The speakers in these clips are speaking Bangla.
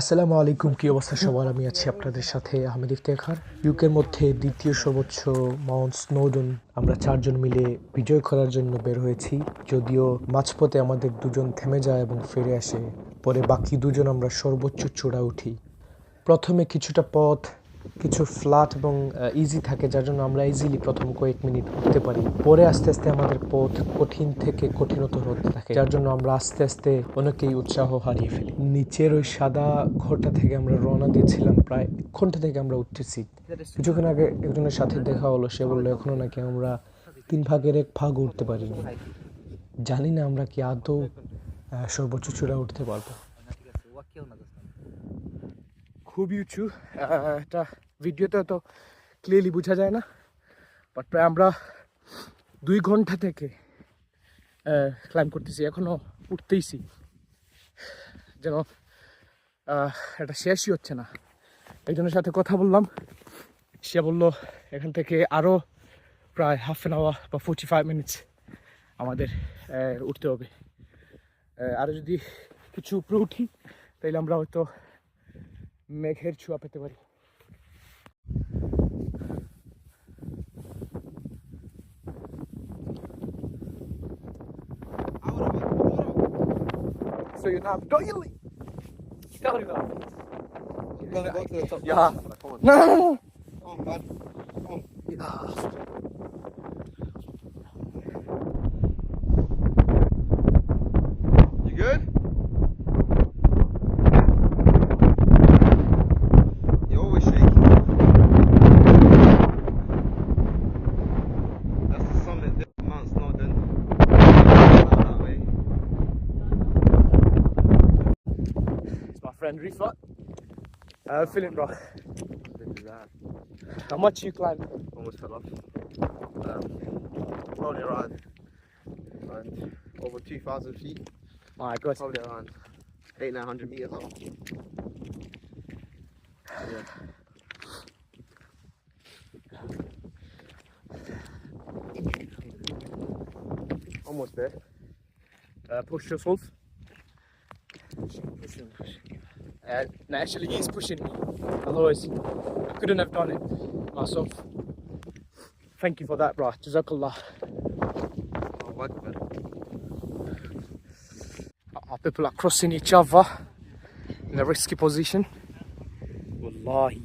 আসসালামু আলাইকুম, কি অবস্থা সবার? আমি আছি আপনাদের সাথে আহমেদ ইফতেখার। ইউকের মধ্যে দ্বিতীয় সর্বোচ্চ মাউন্ট স্নোডন আমরা চারজন মিলে বিজয় করার জন্য বের হয়েছি। যদিও মাঝপথে আমাদের দুজন থেমে যায় এবং ফিরে আসে, পরে বাকি দুজন আমরা সর্বোচ্চ চূড়া উঠি। প্রথমে কিছুটা পথ কিছু ফ্ল্যাট এবং ইজি থাকে, যার জন্য আমরা ইজিলি প্রথম কয়েক মিনিট উঠতে পারি। পরে আস্তে আস্তে আমাদের পথ কঠিন থেকে কঠিনতর হতে থাকে, যার জন্য আমরা আস্তে আস্তে অনেকেই উৎসাহ হারিয়ে ফেলি। নিচের ওই সাদা ঘরটা থেকে আমরা রওনা দিয়েছিলাম প্রায় এক ঘণ্টা থেকে আমরা উঠতেছি। কিছুক্ষণ আগে একজনের সাথে দেখা হলো, সে বলল, এখনও নাকি আমরা তিন ভাগের এক ভাগ উঠতে পারিনি। জানি না আমরা কি আদৌ সর্বোচ্চ চূড়া উঠতে পারব। খুবই উঁচু। এটা ভিডিওতে তো ক্লিয়ারলি বোঝা যায় না। বাট প্রায় আমরা দুই ঘণ্টা থেকে ক্লাইম করতেছি এখনও উঠতেইছি যেন এটা শেষই হচ্ছে না। একজনের সাথে কথা বললাম। সে বলল, এখান থেকে আরও প্রায় হাফ অ্যান আওয়ার বা ফোর্টি ফাইভ মিনিটস আমাদের উঠতে হবে। আরও যদি কিছু উপরে উঠি তাহলে আমরা হয়তো মেঘের ছোঁয়া পেতে পারি So you're not doily. Tell you that. You're gonna go to the top. Yeah. Come on. No, no, no, Come on, bud. Come on. no. Friend Rifat. Uh, feeling bro. How much you climb? Almost fell off. Um, probably around, around over 2,000 feet. My God. Probably around 8 900 meters up. Yeah. Almost there. Uh, push yourself. No, actually, he's pushing me. Otherwise, I couldn't have done it myself. Thank you for that, bro. Jazakallah. Oh. Our people are crossing each other in a risky position. Wallahi,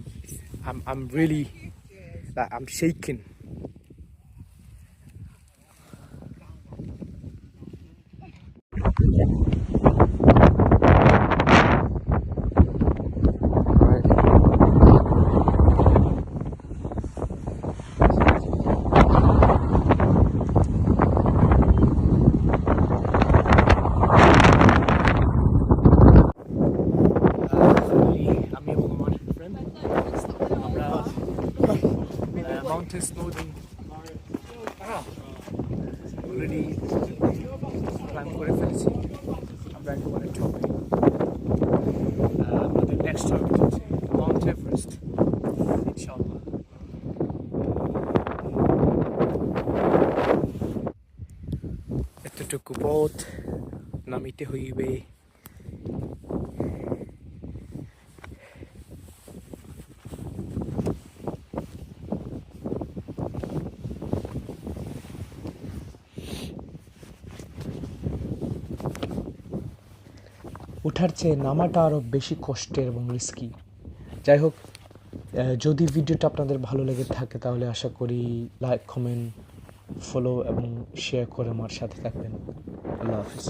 I'm, I'm really, like, I'm shaking. Mountain স্নোডিং already plan করে ফেলেছি। আমরা একেবারে টপে আমাদের নেক্সট হচ্ছে মাউন্ট এভারেস্ট ইনশাআল্লাহ। এতটুকু পথ নামিতে হইবে। ওঠার চেয়ে নামাটা আরও বেশি কষ্টের এবং রিস্কি যাই হোক যদি ভিডিওটা আপনাদের ভালো লেগে থাকে তাহলে আশা করি লাইক কমেন্ট ফলো এবং শেয়ার করে আমার সাথে থাকবেন। আল্লাহ হাফিজ।